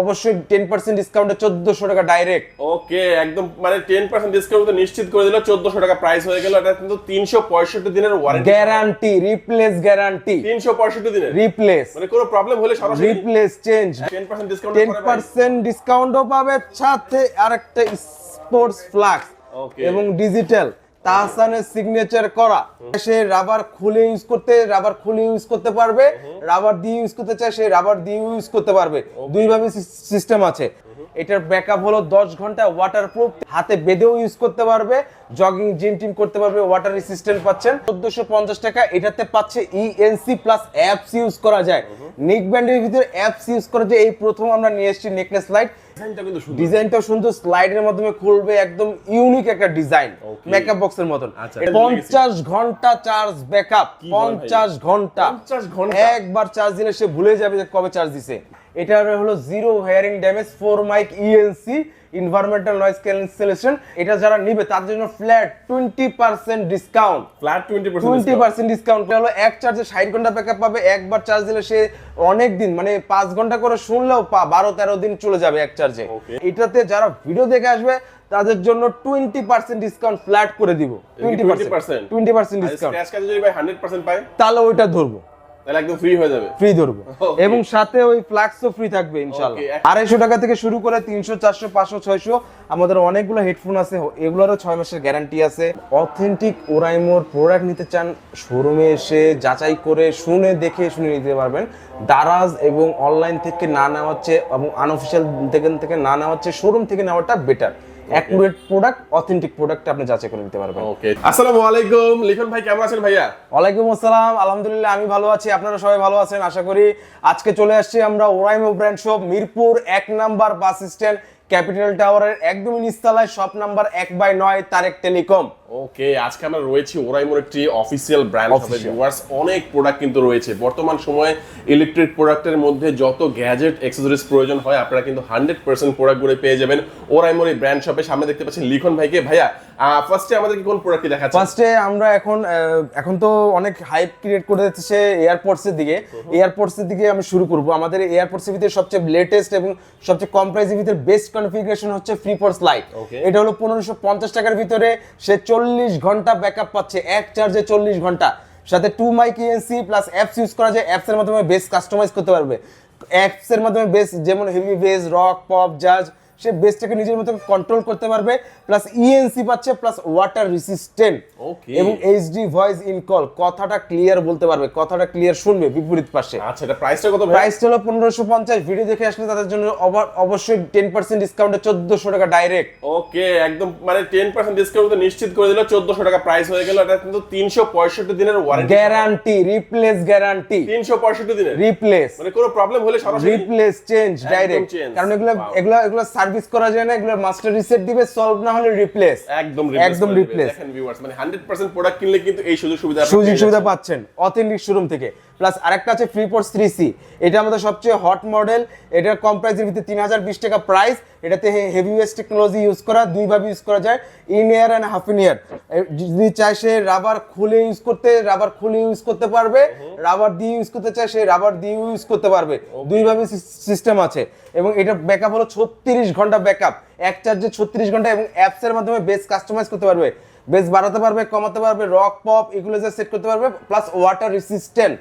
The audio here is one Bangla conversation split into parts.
অবশ্যই টেন পার্সেন্ট ডিসকাউন্টে চোদ্দশো টাকা ডাইরেক্ট ওকে একদম মানে টেন পার্সেন্ট ডিসকাউন্ট নিশ্চিত করে দিল চোদ্দশো টাকা প্রাইস হয়ে গেল এটা কিন্তু তিনশো পঁয়ষট্টি দিনের ওয়ারেন্টি গ্যারান্টি রিপ্লেস গ্যারান্টি তিনশো পঁয়ষট্টি দিনের? রিপ্লেস মানে কোনো প্রবলেম হলে সরাসরি replace change ten percent discount ten percent ডিসকাউন্টও পাবে সাথে আরেকটা স্পোর্টস ফ্লাক্স. এবং ডিজিটাল তাহসানের সিগনেচার করা। সে রাবার খুলে ইউজ করতে রাবার খুলে ইউজ করতে পারবে। রাবার দিয়ে ইউজ করতে চায় সে রাবার দিয়ে ইউজ করতে পারবে। দুইভাবে সিস্টেম আছে। এটার ব্যাকআপ হলো দশ ঘণ্টা ওয়াটারপ্রুফ হাতে বেঁধেও ইউজ করতে পারবে জগিং জিম টিম করতে পারবে ওয়াটার রেসিস্ট্যান্ট পাচ্ছেন চোদ্দশো পঞ্চাশ টাকা এটাতে পাচ্ছে ইএনসি প্লাস অ্যাপস ইউজ করা যায় নেক ব্যান্ডের ভিতরে অ্যাপস ইউজ করা যায় এই প্রথম আমরা নিয়ে এসেছি নেকলেস লাইট ডিজাইনটা সুন্দর স্লাইডের মাধ্যমে খুলবে একদম ইউনিক একটা ডিজাইন. মেকআপ বক্সের মতন আচ্ছা। পঞ্চাশ ঘণ্টা চার্জ ব্যাকআপ? পঞ্চাশ ঘণ্টা 50 ঘণ্টা? একবার চার্জ দিলে সে ভুলে যাবে যে কবে চার্জ দিছে এটা হলো zero hearing damage four mic ENC environmental noise cancellation এটা যারা নিবে তার জন্য flat twenty percent discount flat twenty twenty percent discount হলো এক চার্জে ষাট ঘণ্টা ব্যাকআপ পাবে একবার চার্জ দিলে সে অনেক দিন মানে পাঁচ ঘণ্টা করে শুনলেও পা বারো তেরো দিন চলে যাবে এক চার্জে এটাতে যারা ভিডিও দেখে আসবে তাদের জন্য টোয়েন্টি পার্সেন্ট ডিসকাউন্ট ফ্ল্যাট করে দিব। Twenty percent twenty percent discount তাহলে ওইটা ধরবো। তাহলে একদম ফ্রি হয়ে যাবে। ফ্রি ধরবো। এবং সাথে ওই ফ্রি থাকবে টাকা থেকে শুরু করে আমাদের অনেকগুলো হেডফোন আছে এগুলোরও ছয় মাসের গ্যারান্টি আছে। অথেন্টিক ওরাইমোর প্রোডাক্ট নিতে চান শোরুমে এসে যাচাই করে শুনে দেখে শুনে নিতে পারবেন। দারাজ এবং অনলাইন থেকে না নেওয়া হচ্ছে এবং আনঅফিসিয়াল থেকে না নেওয়া হচ্ছে শোরুম থেকে নেওয়াটা better accurate product authentic product আপনি যাচাই করে নিতে পারবেন। ওকে আসসালামু আলাইকুম লিখন ভাই কেমন আছেন ভাইয়া? ওয়ালাইকুম আসসালাম আলহামদুলিল্লাহ আমি ভালো আছি আপনারা সবাই ভালো আছেন? আশা করি আজকে চলে আসছি আমরা ওরাইমো ব্র্যান্ড শপ মিরপুর এক নাম্বার বাস স্ট্যান্ড ক্যাপিটাল টাওয়ারের একদম নিচতলায় শপ নাম্বার এক বাই নয় তারেক টেলিকম। ওকে আজকে আমরা রয়েছি ওরাইমোর একটি অফিসিয়াল ব্র্যান্ড হবে ভিউয়ার্স অনেক প্রোডাক্ট কিন্তু রয়েছে। বর্তমান সময়ে ইলেকট্রিক প্রোডাক্টের মধ্যে যত গ্যাজেট অ্যাক্সেসরিজ প্রয়োজন হয় আপনারা কিন্তু হান্ড্রেড পার্সেন্ট প্রোডাক্টগুলো পেয়ে যাবেন ওরাইমোর এই ব্র্যান্ড শপে সামনে। দেখতে পাচ্ছেন লিখন ভাইকে। ভাইয়া ফার্স্টে আমাদেরকে কোন প্রোডাক্টটি দেখাচ্ছে? ফার্স্টে আমরা এখন এখন তো অনেক হাইপ ক্রিয়েট করে দিচ্ছে এয়ারপোর্টস এর দিকে এয়ারপোর্টস এর দিকে আমি শুরু করব। আমাদের এয়ারপোর্টস এর ভিতরে সবচেয়ে লেটেস্ট এবং সবচেয়ে কম প্রাইসের ভিতরে বেস্ট কনফিগারেশন হচ্ছে ফ্রি ফোর্স লাইট এটা হলো পনেরোশো পঞ্চাশ টাকার ভিতরে সে চল্লিশ ঘণ্টা ব্যাকআপ পাচ্ছে এক চার্জে চল্লিশ ঘণ্টা। সাথে two mic ENC plus apps use করা যায় অ্যাপস এর মাধ্যমে বেস কাস্টমাইজ করতে পারবে। অ্যাপসের মাধ্যমে বেস যেমন হেভি বেস রক পপ জাজ সে বেসটাকে নিজের মতো কন্ট্রোল করতে পারবে প্লাস ইএনসি পাচ্ছে প্লাস ওয়াটার রেসিস্ট্যান্ট Okay. এবং এইচডি ভয়েস ইন কল কথাটা ক্লিয়ার বলতে পারবে কথাটা ক্লিয়ার শুনবে বিপরীত পাশে। আচ্ছা এটা প্রাইসটা কত ভাই? প্রাইস হলো পনেরোশো পঞ্চাশ ভিডিও দেখে আসলে তাদের জন্য অবশ্যই টেন পার্সেন্ট ডিসকাউন্টে চোদ্দশো টাকা ডাইরেক্ট ওকে একদম মানে টেন পার্সেন্ট ডিসকাউন্ট নিশ্চিত করে দিল চোদ্দশো টাকা প্রাইস হয়ে গেল এটা কিন্তু তিনশো পঁয়ষট্টি দিনের ওয়ারেন্টি গ্যারান্টি রিপ্লেস গ্যারান্টি তিনশো পঁয়ষট্টি দিনের? রিপ্লেস মানে কোনো প্রবলেম হলে সরাসরি রিপ্লেস চেঞ্জ ডাইরেক্ট. কারণ এগুলো এগুলো এগুলো সার্ভিস করা যায় না এগুলো মাস্টার রিসেট দিবে সলভ না হলে রিপ্লেস একদম একদম রিপ্লেস দেখেন ভিউয়ার্স মানে 100% প্রোডাক্ট কিনলে কিন্তু এই সুযোগ সুবিধা সুযোগ সুবিধা পাচ্ছেন। অথেন্টিক শোরুম থেকে। প্লাস আরেকটা আছে ফ্রি পোর্টস থ্রি সি এটা আমাদের সবচেয়ে হট মডেল এটার কম প্রাইসের ভিতরে তিন হাজার বিশ টাকা প্রাইস এটাতে হেভি ওয়েস টেকনোলজি ইউজ করা দুইভাবে ইউজ করা যায়। In ear and half in ear যদি চায় সে রাবার খুলে ইউজ করতে রাবার খুলে ইউজ করতে পারবে। রাবার দিয়ে ইউজ করতে চায় সে রাবার দিয়ে ইউজ করতে পারবে। দুইভাবে সিস্টেম আছে। এবং এটা ব্যাকআপ হলো ছত্রিশ ঘণ্টা ব্যাকআপ এক চার্জে ছত্রিশ ঘণ্টা এবং অ্যাপসের মাধ্যমে বেস কাস্টমাইজ করতে পারবে। বেস বাড়াতে পারবে কমাতে পারবে রক পপ এগুলো যে সেট করতে পারবে প্লাস ওয়াটার রেসিস্ট্যান্ট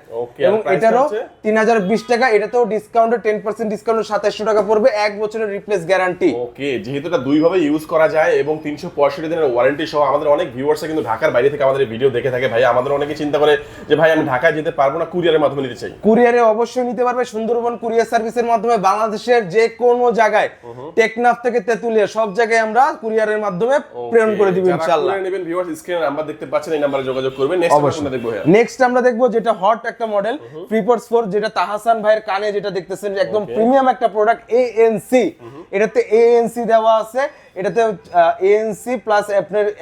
এবং এটারও? তিন হাজার বিশ টাকা এটাতেও ডিসকাউন্টে টেন পার্সেন্ট ডিসকাউন্ট সাতাশশো টাকা পড়বে এক বছরের রিপ্লেস গ্যারান্টি ওকে যেহেতু এটা দুই ভাবে ইউজ করা যায় এবং তিনশো পঁয়ষট্টি দিনের ওয়ারেন্টি সহ আমাদের অনেক ভিউয়ার্স কিন্তু ঢাকার বাইরে থেকে আমাদের ভিডিও দেখে থাকে। ভাই আমাদের অনেকে চিন্তা করে যে ভাই আমি ঢাকায় যেতে পারব না কুরিয়ারের মাধ্যমে নিতে চাই। কুরিয়ারে অবশ্যই নিতে পারবে সুন্দরবন কুরিয়ার সার্ভিসের মাধ্যমে বাংলাদেশের যে কোনো জায়গায় টেকনাফ থেকে তেতুলিয়া সব জায়গায় আমরা কুরিয়ারের মাধ্যমে প্রেরণ করে দিব ইনশাল্লাহ নেবেন ভিউয়ার্স স্ক্রিনে নাম্বার দেখতে পাচ্ছেন এই নাম্বারে যোগাযোগ করবেন। নেক্সট আমরা দেখব নেক্সট আমরা দেখব যেটা হট একটা মডেল ফ্রিপোর্টস ফোর যেটা তাহাসান ভাইয়ের কানে যেটা দেখতেছেন একদম প্রিমিয়াম একটা প্রোডাক্ট এএনসি এটাতে এএনসি দেওয়া আছে। এটাতে এএনসি প্লাস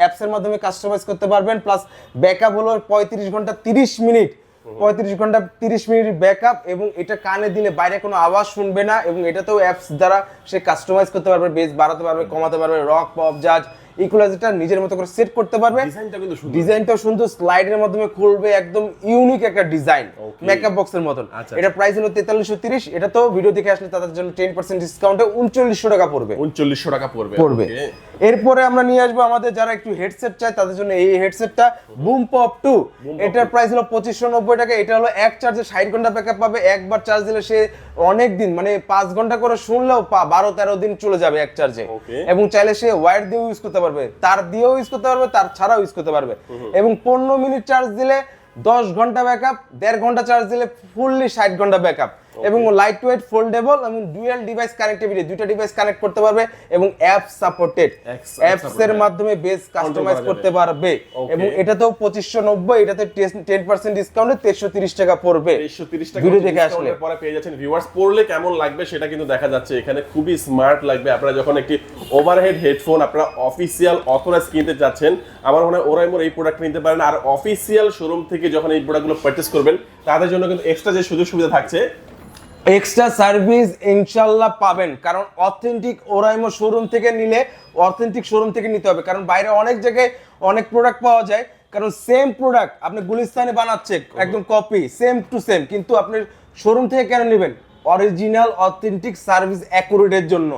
আপনার মাধ্যমে কাস্টমাইজ করতে পারবেন প্লাস ব্যাকআপ হলো পঁয়ত্রিশ ঘণ্টা তিরিশ মিনিট। পঁয়ত্রিশ ঘণ্টা তিরিশ মিনিট ব্যাকআপ এবং এটা কানে দিলে বাইরে কোনো আওয়াজ শুনবে না এবং এটাতেও অ্যাপস দ্বারা সে কাস্টমাইজ করতে পারবে বেস বাড়াতে পারবে কমাতে পারবে রক পপ জাজ ইকুয়ালাইজারটা নিজের মতো করে সেট করতে পারবে। ডিজাইনটা কিন্তু সুন্দর। স্লাইডের মাধ্যমে খুলবে একদম ইউনিক একটা ডিজাইন মেকআপ বক্সের মতন। আচ্ছা, এটা প্রাইস হলো তেতাল্লিশশো তিরিশ এটা তো ভিডিও দেখে আসলে তাদের জন্য টেন পার্সেন্ট ডিসকাউন্টে উনচল্লিশশো টাকা পড়বে। উনচল্লিশশো টাকা পড়বে পড়বে। এরপরে আমরা নিয়ে আসব আমাদের যারা একটু হেডসেট চায় তাদের জন্য এই হেডসেটটা বুম পপ টু এটার প্রাইস হলো পঁচিশশো নব্বই টাকা এটা হলো এক চার্জে ষাট ঘণ্টা ব্যাকআপ পাবে একবার চার্জ দিলে সে অনেক দিন মানে পাঁচ ঘণ্টা করে শুনলেও বারো তেরো দিন চলে যাবে এক চার্জে এবং চাইলে সে ওয়্যার দিয়েও ইউজ করতে পারবে তার দিয়েও ইউজ করতে পারবে তার ছাড়াও ইউজ করতে পারবে। এবং পনেরো মিনিট চার্জ দিলে দশ ঘণ্টা ব্যাকআপ দেড় ঘণ্টা চার্জ দিলে ফুললি ষাট ঘণ্টা ব্যাকআপ এবং লাইট ওয়েট ফোল্ডেবল এবং ডুয়াল ডিভাইস কানেক্টিভিটি দুইটা ডিভাইস কানেক্ট করতে পারবে এবং অ্যাপ সাপোর্টেড অ্যাপস এর মাধ্যমে বেস কাস্টমাইজ করতে পারবে. এবং এটাতেও পঁচিশশো নব্বই এটাতে টেন পার্সেন্ট ডিসকাউন্টে তেইশশো তিরিশ টাকা পড়বে। তিরিশ ভিডিও দেখে আসলে। পরে পেয়ে যাচ্ছেন ভিউয়ার্স পড়লে কেমন লাগবে সেটা কিন্তু দেখা যাচ্ছে। এখানে খুবই স্মার্ট লাগবে। আপনারা যখন একটি ওভারহেড হেডফোন আপনারা অফিসিয়াল অথরাইজ কিনতে যাচ্ছেন আমার মনে হয় ওরাই মোর এই প্রোডাক্ট নিতে পারেন। আর অফিসিয়াল শোরুম থেকে যখন এই প্রোডাক্টগুলো পারচেস করবেন তাদের জন্য কিন্তু এক্সট্রা যে সুযোগ সুবিধা থাকছে এক্সট্রা সার্ভিস ইনশাল্লাহ পাবেন। কারণ অথেন্টিক ওরাইমো শোরুম থেকে নিলে অথেন্টিক শোরুম থেকে নিতে হবে। কারণ বাইরে অনেক জায়গায় অনেক প্রোডাক্ট পাওয়া যায়। কারণ সেম প্রোডাক্ট আপনি গুলিস্তানে বানাচ্ছে একদম কপি সেম টু সেম কিন্তু আপনি শোরুম থেকে কেন নেবেন? অরিজিনাল অথেন্টিক সার্ভিস অ্যাকুরেটের জন্য।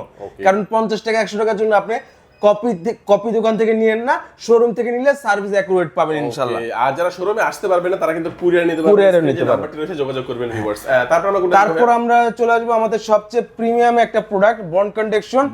কারণ পঞ্চাশ টাকা একশো টাকার জন্য আপনি কপি কপি দোকান থেকে নিয়েন না শোরুম থেকে নিলে সার্ভিস অ্যাকুরেট পাবেন ইনশাল্লাহ Okay, আর যারা শোরুমে আসতে পারবে না তারা কিন্তু কুরিয়ার নিতে পারবে। এ নিতে পারবে। রয়েছে যোগাযোগ করবেন ভিউয়ার্স তারপর আমরা তারপর আমরা চলে আসব আমাদের সবচেয়ে প্রিমিয়াম একটা প্রোডাক্ট বন কন্ডেকশন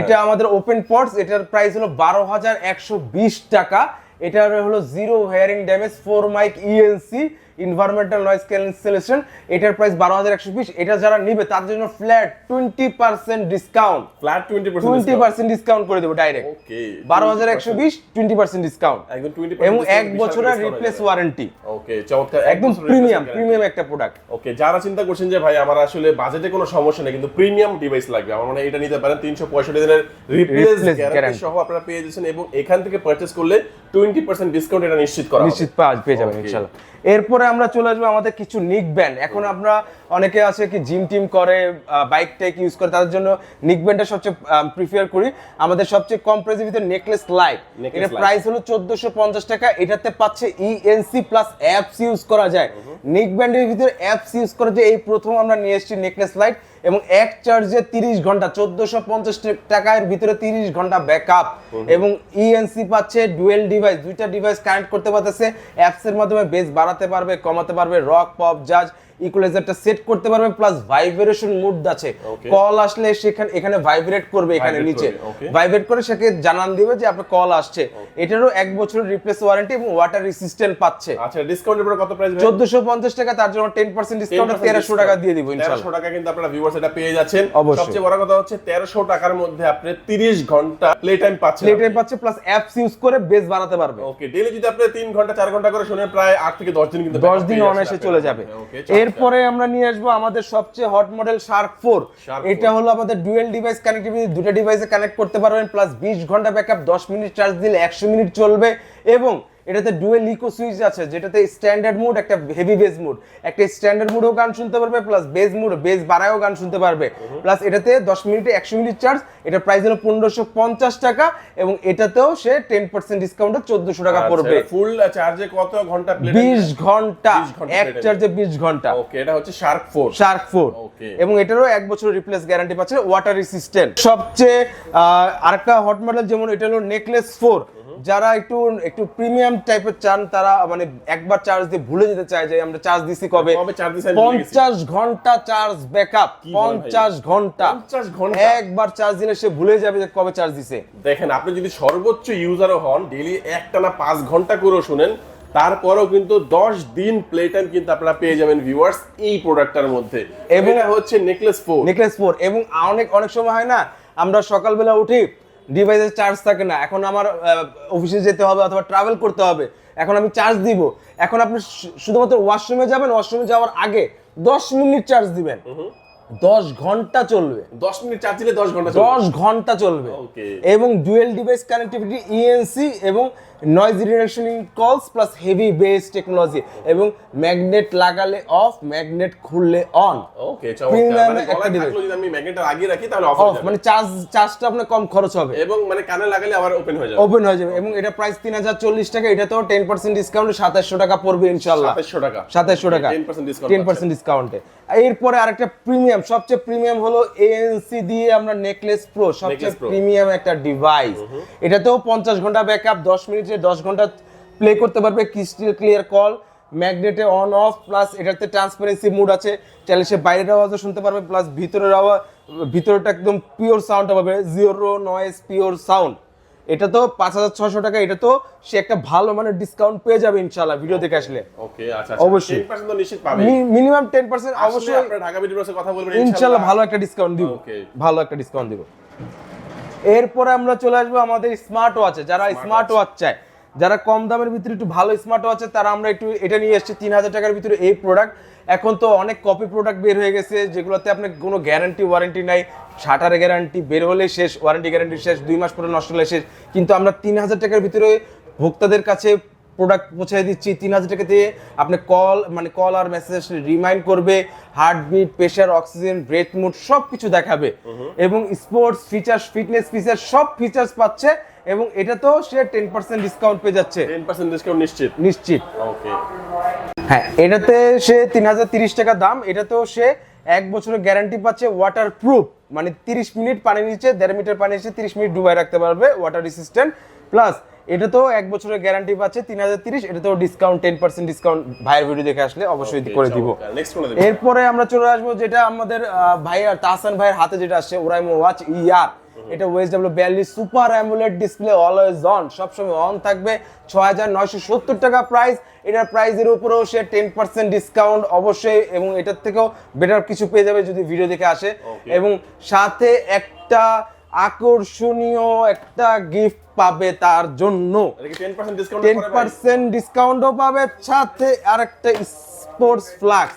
এটা আমাদের ওপেন পটস এটার প্রাইস হলো বারো হাজার একশো বিশ টাকা। এটার হলো zero hearing damage four mic ENC environmental noise cancellation এটার প্রাইস বারো হাজার একশো বিশ এটা যারা নিবে তার জন্য flat twenty percent discount flat twenty twenty percent discount করে দেবো ডাইরেক্ট ওকে বারো হাজার একশো বিশ টোয়েন্টি পার্সেন্ট ডিসকাউন্ট একদম টোয়েন্টি এবং এক বছরের রিপ্লেস ওয়ারেন্টি ওকে চমৎকার। একদম প্রিমিয়াম প্রিমিয়াম একটা প্রোডাক্ট ওকে যারা চিন্তা করছেন যে ভাই আমার আসলে বাজেটে কোনো সমস্যা নেই কিন্তু প্রিমিয়াম ডিভাইস লাগবে। আমার মনে এটা নিতে পারেন তিনশো পঁয়ষট্টি দিনের রিপ্লেস গ্যারান্টি সহ আপনারা পেয়ে যাচ্ছেন এবং এখান থেকে পারচেজ করলে টোয়েন্টি পার্সেন্ট ডিসকাউন্ট এটা নিশ্চিত করা নিশ্চিত পেয়ে যাবেন. এরপরে আমরা চলে আসব আমাদের কিছু নিক ব্যান্ড এখন আমরা অনেকে আছে কি জিম টিম করে বাইক টাইক ইউজ করে তাদের জন্য নিক ব্যান্ডটা সবচেয়ে প্রিফার করি। আমাদের সবচেয়ে কম প্রাইসের ভিতরে নেকলেস লাইটের প্রাইস হলো চোদ্দশো পঞ্চাশ টাকা। এটাতে পাচ্ছে ইএনসি প্লাস অ্যাপস ইউজ করা যায়। নিক ব্যান্ডের ভিতরে অ্যাপস ইউজ করা যায় এই প্রথম আমরা নিয়ে এসেছি নেকলেস লাইট এবং এক চার্জে তিরিশ ঘণ্টা চোদ্দশো পঞ্চাশ টাকার ভিতরে তিরিশ ঘণ্টা ব্যাকআপ এবং ইএনসি পাচ্ছে ডুয়েল ডিভাইস দুইটা ডিভাইস কানেক্ট করতে পারতেছে। অ্যাপসের মাধ্যমে বেস বাড়াতে পারবে কমাতে পারবে রক পপ জাজ ইকুয়ালাইজারটা সেট করতে পারবে প্লাস ভাইব্রেশন মুড আছে। কল আসলে সেখানে এখানে ভাইব্রেট করবে এখানে নিচে। ভাইব্রেট করে সেকে জানান দিবে যে আপনার কল আসছে। এটারও এক বছরের রিপ্লেস ওয়ারেন্টি এবং ওয়াটার রেসিস্ট্যান্ট পাচ্ছে। আচ্ছা ডিসকাউন্টের পরে কত প্রাইস চোদ্দশো পঞ্চাশ টাকা তার জন্য টেন পার্সেন্ট ডিসকাউন্ট তেরোশো টাকা দিয়ে দিব ইনশাল্লাহ। তেরোশো টাকা কিন্তু আপনারা ভিউয়ার্স এটা পেয়ে যাচ্ছেন। সবচেয়ে বড় কথা হচ্ছে তেরোশো টাকার মধ্যে আপনি তিরিশ ঘণ্টা প্লে টাইম পাচ্ছেন প্লে টাইম পাচ্ছে প্লাস অ্যাপস ইউজ করে বেস বাড়াতে পারবে। ওকে ডেইলি যদি আপনি তিন ঘণ্টা চার ঘণ্টা করে শুনে প্রায় আট থেকে দশ দিন কিন্তু দশ backup দিন পেয়ে অনায়াসে চলে যাবে। চমৎকার। এরপরে আমরা নিয়ে আসব আমাদের সবচেয়ে হট মডেল শার্ক ফোর এটা হলো আমাদের ডুয়েল ডিভাইস কানেক্টিভিটি দুটো ডিভাইসে কানেক্ট করতে পারবেন প্লাস বিশ ঘণ্টা ব্যাকআপ দশ মিনিট চার্জ দিলে একশো মিনিট চলবে এবং এটাতে ডুয়েল ইকো সুইচ আছে যেটাতে স্ট্যান্ডার্ড মুড একটা হেভি বেস মুড একটা স্ট্যান্ডার্ড মুডেও গান শুনতে পারবে প্লাস বেস মুড বেস বাড়ায়ও গান শুনতে পারবে। প্লাস এটাতে দশ মিনিটে একশো মিনিট চার্জ এটা প্রাইস হলো পনেরোশো পঞ্চাশ টাকা এবং এটাতেও সে টেন পার্সেন্ট ডিসকাউন্টে চোদ্দশো টাকা পড়বে। ফুল চার্জে কত ঘণ্টা বিশ ঘণ্টা এক চার্জে বিশ ঘণ্টা। ওকে এটা হচ্ছে শার্ক ফোর শার্ক ফোর. এবং এটারও এক বছর রিপ্লেস গ্যারান্টি পাচ্ছে ওয়াটার রেসিস্ট্যান্ট সবচেয়ে আরেকটা হট মডেল যেমন এটা হলো নেকলেস ফোর যারা একটু একটু প্রিমিয়াম টাইপের চান তারা মানে একবার চার্জ দিয়ে ভুলে যেতে চায় যে আমরা চার্জ দিছি কবে। পঞ্চাশ ঘণ্টা চার্জ ব্যাকআপ? পঞ্চাশ ঘণ্টা 50 ঘণ্টা? একবার চার্জ দিলে সে ভুলে যাবে যে কবে চার্জ দিছে দেখেন আপনি যদি সর্বোচ্চ ইউজারও হন ডেলি একটানা পাঁচ ঘণ্টা করেও শুনেন তারপরেও কিন্তু দশ দিন প্লে টাইম কিন্তু আপনারা পেয়ে যাবেন ভিউয়ার্স এই প্রোডাক্টটার মধ্যে এবং এবং- হচ্ছে নেকলেস ফোর নেকলেস ফোর এবং অনেক অনেক সময় হয় না আমরা সকালবেলা উঠি ডিভাইসের চার্জ থাকে না। এখন আমার অফিসে যেতে হবে অথবা ট্রাভেল করতে হবে। এখন আমি চার্জ দিব। এখন আপনি শুধুমাত্র ওয়াশরুমে যাবেন ওয়াশরুমে যাওয়ার আগে দশ মিনিট চার্জ দিবেন। দশ ঘণ্টা চলবে। দশ মিনিট চার্জ দিলে দশ ঘণ্টা দশ ঘণ্টা চলবে। এবং ডুয়েল ডিভাইস কানেক্টিভিটি ইএনসি এবং noise রিডাকশনিং calls plus heavy bass technology এবং ম্যাগনেট লাগালে অফ ম্যাগনেট খুললে অন ওকে মানে আমি ম্যাগনেটটা লাগিয়ে রাখি তাহলে অফ হয়ে যাবে। মানে চার্জ চার্জটা আপনার কম খরচ হবে। এবং মানে কানে লাগালে আবার ওপেন হয়ে যাবে। ওপেন হয়ে যাবে। এবং এটা প্রাইস তিন হাজার চল্লিশ টাকা এটাতেও টেন পার্সেন্ট ডিসকাউন্ট সাতাশশো টাকা পড়বে ইনশাল্লাহ 2700 টাকা। সাতাশশো টাকা। 10% discount টেন পার্সেন্ট ডিসকাউন্টে এরপরে আরেকটা প্রিমিয়াম সবচেয়ে প্রিমিয়াম হলো এএনসি দিয়ে আমরা নেকলেস প্রো সবচেয়ে প্রিমিয়াম একটা ডিভাইস এটাতেও পঞ্চাশ ঘণ্টা ব্যাকআপ দশ মিনিটে দশ ঘণ্টা প্লে করতে পারবে ক্রিস্টাল ক্লিয়ার কল ম্যাগনেটে অন অফ প্লাস এটাতে ট্রান্সপারেন্সি মুড আছে চাইলে সে বাইরের আওয়াজও শুনতে পারবে প্লাস ভিতরের আওয়াজ ভিতরটা একদম পিওর সাউন্ড পাবে জিরো নয়েজ পিওর সাউন্ড এটা তো পাঁচ হাজার ছশো টাকা এটা তো সে একটা ভালো মানে ডিসকাউন্ট পেয়ে যাবে ইনশাল্লাহ ভিডিও দেখে আসলে। ওকে আচ্ছা অবশ্যই। 10% তো নিশ্চিত পাবে। মিনিমাম টেন পার্সেন্ট অবশ্যই ঢাকা কথা বলবেন ইনশাল্লাহ ভালো একটা ডিসকাউন্ট দিব। ভালো একটা ডিসকাউন্ট দিব। এরপরে আমরা চলে আসব আমাদের স্মার্ট ওয়াচে যারা স্মার্ট ওয়াচ চায় যারা কম দামের ভিতরে একটু ভালো স্মার্ট ওয়াচ তারা আমরা একটু এটা নিয়ে এসেছি তিন হাজার টাকার ভিতরে এই প্রোডাক্ট এখন তো অনেক কপি প্রোডাক্ট বের হয়ে গেছে যেগুলোতে আপনার কোনো গ্যারান্টি ওয়ারেন্টি নাই। শাটার গ্যারান্টি বের হলে শেষ ওয়ারেন্টি গ্যারান্টি শেষ দুই মাস পরে নষ্ট হলে শেষ। কিন্তু আমরা তিন হাজার টাকার ভিতরে ভোক্তাদের কাছে প্রোডাক্ট পৌঁছে দিচ্ছি। তিন হাজার টাকা দিয়ে আপনি কল মানে কল আর মেসেজ রিমাইন্ড করবে heartbeat pressure oxygen breath mode সব কিছু দেখাবে এবং স্পোর্টস ফিচার্স ফিটনেস ফিচার সব ফিচার্স পাচ্ছে এবং এটাতেও সে টেন পার্সেন্ট ডিসকাউন্ট পেয়ে যাচ্ছে। 10% ডিসকাউন্ট নিশ্চিত? নিশ্চিত। ওকে। হ্যাঁ এটাতে সে তিন হাজার তিরিশ টাকা দাম এটাতেও সে এক বছরের গ্যারান্টি পাচ্ছে ওয়াটার প্রুফ মানে তিরিশ মিনিট পানি নিচে দেড় মিটার পানি নিচে তিরিশ মিনিট ডুবাই রাখতে পারবে ওয়াটার রেসিস্ট্যান্ট প্লাস এটাতেও এক বছরের গ্যারান্টি পাচ্ছে তিন হাজার তিরিশ এটা তো ডিসকাউন্ট টেন পার্সেন্ট ডিসকাউন্ট ভাইয়ের ভিডিও দেখে আসলে অবশ্যই করে দিব। এরপরে আমরা চলে আসব যেটা আমাদের আহ, ভাইয়ার তাহসান ভাইয়ের হাতে যেটা আসছে ওরাইমো ওয়াচ ইয়ার এটা ওয়েস ডাব্লিউ বিয়াল্লিশ super AMOLED display always on সবসময় অন থাকবে। ছয় হাজার নয়শো সত্তর টাকা প্রাইস এটার প্রাইসের উপরেও সে টেন পার্সেন্ট ডিসকাউন্ট অবশ্যই এবং এটার থেকেও বেটার কিছু পেয়ে যাবে যদি ভিডিও দেখে আসে। এবং সাথে একটা আকর্ষণীয় একটা গিফট পাবে তার জন্য। এটা কি 10% ডিসকাউন্ট টেন পার্সেন্ট ডিসকাউন্টও পাবে সাথে আরেকটা স্পোর্টস ফ্লাক্স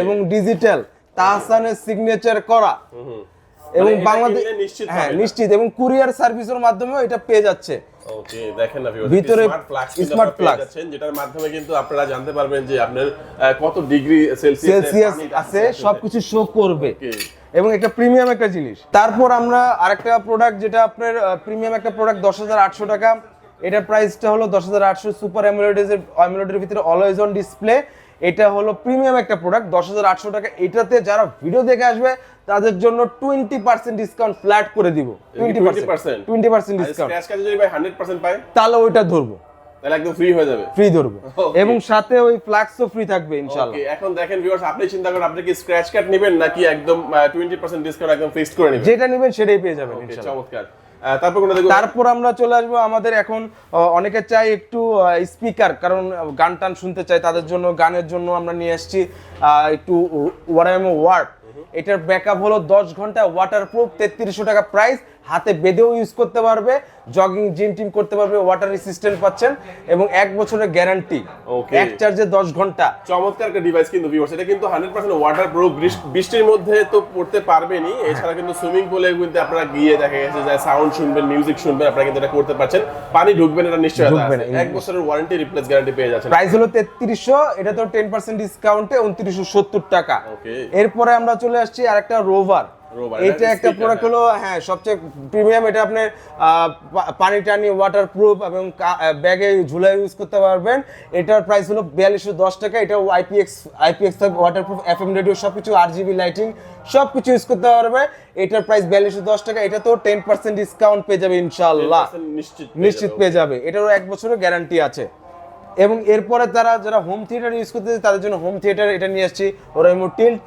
এবং ডিজিটাল তাহসানের সিগনেচার করা। এবং মানে বাংলাদেশ হ্যাঁ নিশ্চিত। এবং কুরিয়ার সার্ভিসের মাধ্যমেও এটা পেয়ে যাচ্ছে। ওকে দেখেন না ভিতরে স্মার্ট যেটার মাধ্যমে কিন্তু আপনারা জানতে পারবেন যে আপনার কত ডিগ্রি সেলসিয়াস আছে সবকিছু শো করবে. এবং একটা প্রিমিয়াম একটা জিনিস। তারপর আমরা আরেকটা প্রোডাক্ট যেটা আপনার প্রিমিয়াম একটা প্রোডাক্ট দশ হাজার আটশো টাকা। এটার প্রাইসটা হলো দশ হাজার আটশো সুপার অ্যামোলেডের অ্যামোলেডের ভিতরে অলওয়েজ অন ডিসপ্লে এটা হলো প্রিমিয়াম একটা প্রোডাক্ট দশ হাজার আটশো টাকা। এটাতে যারা ভিডিও দেখে আসবে তাদের জন্য টোয়েন্টি পার্সেন্ট ডিসকাউন্ট ফ্ল্যাট করে দিব। Twenty percent twenty percent discount যদি ভাই 100% পায়? তাহলে ওইটা ধরবো। তাহলে একদম ফ্রি হয়ে যাবে। ফ্রি ধরবো। এবং সাথে ওই ফ্ল্যাক্সও ফ্রি থাকবে ইনশাল্লাহ ওকে এখন দেখেন ভিউয়ার্স আপনি চিন্তা করেন আপনি কি স্ক্র্যাচ কার্ড নেবেন নাকি একদম টোয়েন্টি পার্সেন্ট ডিসকাউন্ট একদম ফিক্সড করে নেবেন? যেটা নেবেন সেটাই পেয়ে যাবেন চমৎকার। তারপর আমরা চলে আসব আমাদের এখন অনেকে চাই একটু স্পিকার কারণ গান টান শুনতে চাই তাদের জন্য গানের জন্য আমরা নিয়ে আসছি একটু ওয়ার্ড এটার ব্যাকআপ হলো দশ ঘণ্টা ওয়াটারপ্রুফ তেত্রিশশো টাকা প্রাইস হাতে বেঁধেও ইউজ করতে পারবে জগিং জিম টিম করতে পারবে ওয়াটার রেসিস্ট্যান্ট পাচ্ছেন এবং এক বছরের গ্যারান্টি. এক চার্জে দশ ঘণ্টা। চমৎকার একটা ডিভাইস কিন্তু ভিউয়ার্স এটা কিন্তু 100% ওয়াটার প্রুফ বৃষ্টির মধ্যে তো পড়তে পারবেনই। এছাড়া কিন্তু সুইমিং পুলে কিন্তু আপনারা গিয়ে দেখা গেছে যে সাউন্ড শুনবেন মিউজিক শুনবেন আপনারা কিন্তু এটা করতে পারছেন। পানি ঢুকবেন এটা নিশ্চয়ই এক বছরের ওয়ারেন্টি রিপ্লেস গ্যারান্টি পেয়ে যাচ্ছেন। প্রাইস হলো তেত্রিশশো এটা তো টেন পার্সেন্ট ডিসকাউন্টে উনত্রিশশো সত্তর টাকা. এরপরে আমরা চলে আসছি আরেকটা রোভার এটা একটা প্রোডাক্ট হলো হ্যাঁ সবচেয়ে প্রিমিয়াম এটা আপনার পানি টানি ওয়াটার প্রুফ এবং ব্যাগে ঝুলে ইউজ করতে পারবেন। এটার প্রাইস হলো বিয়াল্লিশশো দশ টাকা। এটা IPX IPX waterproof F M radio সব কিছু আর জিবি লাইটিং সব কিছু ইউজ করতে পারবে। এটার প্রাইস বিয়াল্লিশশো দশ টাকা। এটা তো টেন পার্সেন্ট ডিসকাউন্ট পেয়ে যাবে ইনশাল্লাহ নিশ্চিত পেয়ে নিশ্চিত যাবে। পেয়ে যাবে। এটারও এক বছরের গ্যারান্টি আছে। এবং এরপরে তারা যারা হোম থিয়েটার ইউজ করতে চায়, তাদের জন্য হোম থিয়েটার এটা নিয়ে আসছি ওরাইমো টিল্ট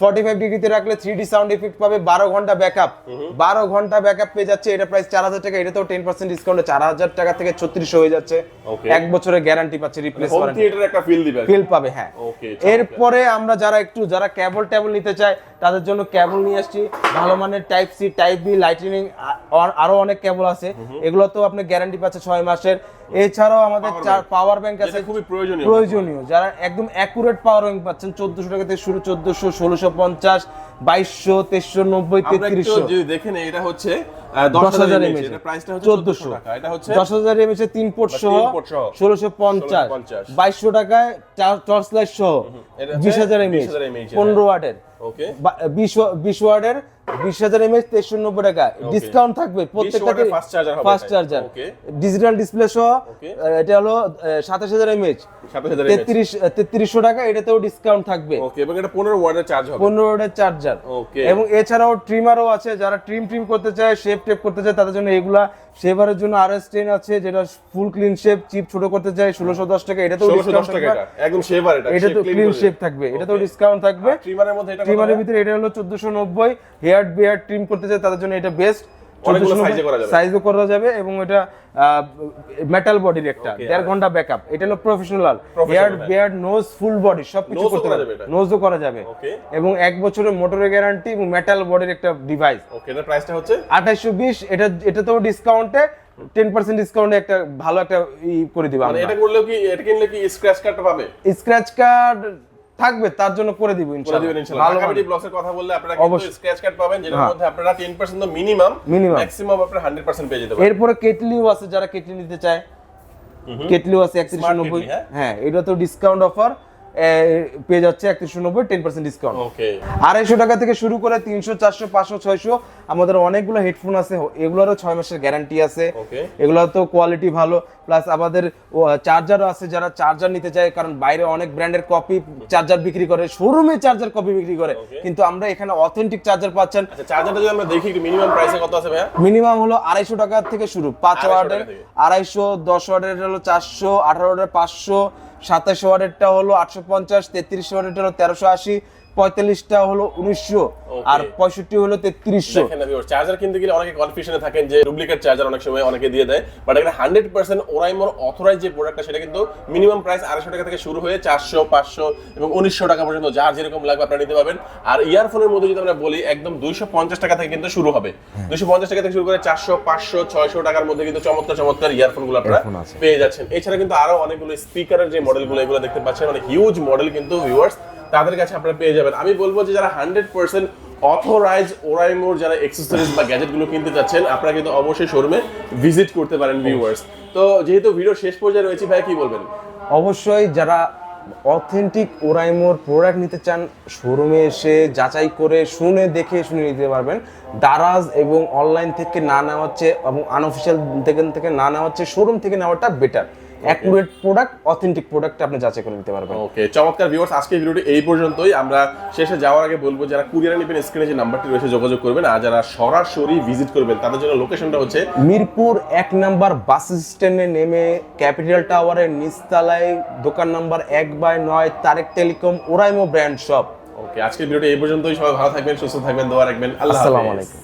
ফর্টি ফাইভ ডিগ্রিতে রাখলে থ্রি ডি সাউন্ড ইফেক্ট পাবে বারো ঘণ্টা ব্যাকআপ বারো ঘণ্টা ব্যাকআপ পেয়ে যাচ্ছে এটা প্রাইস চার হাজার টাকা এটাতেও টেন পার্সেন্ট ডিসকাউন্টে চার হাজার টাকা থেকে ছত্রিশশো হয়ে যাচ্ছে। এক বছরের গ্যারান্টি পাচ্ছে রিপ্লেস একটা ফিল দিবে ফিল পাবে হ্যাঁ। এরপরে আমরা যারা একটু যারা কেবল টেবল নিতে চায় তাদের জন্য কেবল নিয়ে আসছি। ভালো মানের type C type B lightning আরও অনেক কেবল আছে। এগুলো তো আপনি গ্যারান্টি পাচ্ছে ছয় মাসের। এছাড়াও আমাদের চার পাওয়ার ব্যাংক আছে। খুবই প্রয়োজনীয়। প্রয়োজনীয়। যারা একদম অ্যাকুরেট পাওয়ার ব্যাংক পাচ্ছেন চোদ্দশো টাকা থেকে শুরু চোদ্দশো ষোলোশো পঞ্চাশ বাইশশো তেইশশো নব্বই তেত্রিশশো। যদি দেখেন এটা হচ্ছে দশ হাজার এমএচ এটা প্রাইসটা হচ্ছে চোদ্দশো টাকা। এটা হচ্ছে দশ হাজার এমএচ তিন পোর্ট সহ। ষোলোশো পঞ্চাশ। বাইশশো টাকায় টর্চ লাইট সহ। বিশ হাজার এমএচ 20,000 mAh পনেরো ওয়াটের ওকে বিশ বিশ ওয়ার্ডের বিশ হাজার এমএচ তেইশশো নব্বই টাকা। ডিসকাউন্ট থাকবে প্রত্যেকটা watt এর fast charger হবে ফাস্ট চার্জার ডিজিটাল ডিসপ্লে সহ এটা হলো সাতাশ হাজার এমএচ তেত্রিশ তেত্রিশশো টাকা এটাতেও ডিসকাউন্ট থাকবে। এবং এটা পনেরো ওয়াটের চার্জ হবে। পনেরো ওয়াটের চার্জার এবং এছাড়াও ট্রিমারও আছে যারা ট্রিম ট্রিম করতে চায় শেপ টেপ করতে চায় তাদের জন্য এগুলা শেভারের জন্য আর এস টেন আছে যেটা ফুল ক্লিন শেপ চিপ ছোট করতে চায় ষোলোশো দশ টাকা এটাতেও ডিসকাউন্ট টাকা একদম এটা এটা তো ক্লিন শেপ থাকবে এটাতেও ডিসকাউন্ট থাকবে। ট্রিমারের মধ্যে ট্রিমারের ভিতরে এটা হলো চোদ্দশো নব্বই হেয়ার বিয়ার ট্রিম করতে চায় তাদের জন্য এটা বেস্ট। সাইজও করা যাবে। এবং এটা মেটাল বডির একটা। দেড় ঘণ্টা ব্যাকআপ এটা হলো প্রফেশনাল হেয়ার হ্যাঁ। নোজ ফুল বডি সবকিছু করতে পারবে নোজও করা যাবে। এবং এক বছরের মোটরের গ্যারান্টি এবং মেটাল বডির একটা ডিভাইস ওকে এটা প্রাইসটা হচ্ছে? আঠাইশশো বিশ এটা এটাতেও ডিসকাউন্টে টেন পার্সেন্ট ডিসকাউন্টে একটা ভালো একটা ই করে দিবা মানে এটা করলেও কি এটা কিনলে কি স্ক্র্যাচ পাবে? স্ক্র্যাচ কার্ড থাকবে তার জন্য করে দিব ইনশাআল্লাহ ভালো মানের। ব্লগসের কথা বললে আপনারা কিন্তু। স্ক্র্যাচ কার্ড পাবেন যেটার হ্যাঁ। মধ্যে আপনারা 10% তো মিনিমাম Minimum। ম্যাক্সিমাম আপনারা 100% পেয়ে যেতে পারেন এরপরে কেটলিও আছে যারা কেটলি নিতে চায় কেটলিও আছে একত্রিশশো Smart নব্বই কেটলি, হ্যাঁ? হ্যাঁ এটা তো ডিসকাউন্ট অফার পেয়ে যাচ্ছে একত্রিশশো নব্বই টেন পার্সেন্ট ডিসকাউন্ট আড়াইশো টাকা থেকে শুরু করে তিনশো চারশো পাঁচশো ছয়শো আমাদের অনেকগুলো হেডফোন আছে এগুলোরও ছয় মাসের গ্যারান্টি আছে। এগুলো তো কোয়ালিটি ভালো প্লাস আমাদের চার্জারও আছে যারা চার্জার নিতে চায় কারণ বাইরে অনেক ব্র্যান্ডের কপি চার্জার বিক্রি করে শোরুমে চার্জার কপি বিক্রি করে। কিন্তু আমরা এখানে অথেন্টিক চার্জার পাচ্ছেন। আচ্ছা চার্জারটা যদি আমরা দেখি মিনিমাম প্রাইসে কত আছে ভাইয়া? মিনিমাম হলো আড়াইশো টাকা থেকে শুরু পাঁচ 250 ওয়ার্ডের আড়াইশো দশ ওয়ার্ডের হলো চারশো আঠারো ওয়ার্ডের পাঁচশো সাতাশ ওয়ার্ডেরটা হলো আটশো পঞ্চাশ তেত্রিশ ওয়ার্ডেরটা হলো তেরোশো আশি পঁয়তাল্লিশটা হলো উনিশশো আর পঁয়ষট্টি হলো তেত্রিশশো। চার্জার কিনতে গেলে অনেকে কনফিউশনে থাকেন যে ডুপ্লিকেট চার্জার অনেক সময় অনেকে দিয়ে দেয় বাট এখানে হান্ড্রেড পার্সেন্ট ওরাইমোর অথরাইজ যে প্রোডাক্টটা সেটা কিন্তু মিনিমাম প্রাইস আড়াইশো টাকা থেকে শুরু হয়ে চারশো পাঁচশো এবং উনিশশো টাকা পর্যন্ত যার যেরকম লাগবে আপনারা নিতে পারবেন। আর ইয়ারফোনের মধ্যে যদি আমরা বলি একদম দুইশো পঞ্চাশ টাকা থেকে কিন্তু শুরু হবে। দুইশো পঞ্চাশ টাকা থেকে শুরু করে চারশো পাঁচশো ছয়শো টাকার মধ্যে কিন্তু চমৎকার চমৎকার ইয়ারফোনগুলো আপনারা পেয়ে যাচ্ছেন। এছাড়া কিন্তু আরও অনেকগুলো স্পিকারের যে মডেলগুলো এগুলো দেখতে পাচ্ছেন অনেক হিউজ মডেল কিন্তু ভিউয়ার্স তাদের কাছে আপনারা পেয়ে যাবেন। আমি বলব যে যারা হান্ড্রেড পার্সেন্ট অথরাইজ ওরাইমোর যারা এক্সেসরিজ বা গ্যাজেটগুলো কিনতে চাচ্ছেন, আপনারা কিন্তু অবশ্যই শোরুমে ভিজিট করতে পারেন ভিউয়ার্স তো যেহেতু ভিডিও শেষ পর্যায়ে রয়েছে ভাই কি বলবেন? অবশ্যই যারা অথেন্টিক ওরাইমোর প্রোডাক্ট নিতে চান শোরুমে এসে যাচাই করে শুনে দেখে শুনে নিতে পারবেন। দারাজ এবং অনলাইন থেকে না নেওয়া হচ্ছে এবং আনঅফিসিয়াল থেকে না নেওয়া হচ্ছে শোরুম থেকে নেওয়াটা better accurate product authentic product আপনি যাচাই করে নিতে পারবেন। ওকে চমৎকার ভিউয়ার্স আজকের ভিডিওটি এই পর্যন্তই। আমরা শেষে যাওয়ার আগে বলব যারা কুরিয়ার নেবেন স্ক্রিনে যে নাম্বারটি রয়েছে যোগাযোগ করবেন। আর যারা সরাসরি ভিজিট করবেন তাদের জন্য লোকেশনটা হচ্ছে মিরপুর এক নাম্বার বাস স্ট্যান্ডে নেমে ক্যাপিটাল টাওয়ারের নিচতলায় দোকান নাম্বার এক বাই নয় Tarek telecom Oraimo brand shop. Okay আজকের ভিডিওটি এই পর্যন্তই। সবাই ভালো থাকবেন সুস্থ থাকবেন দোয়া রাখবেন। আল্লাহ আসসালামু আলাইকুম।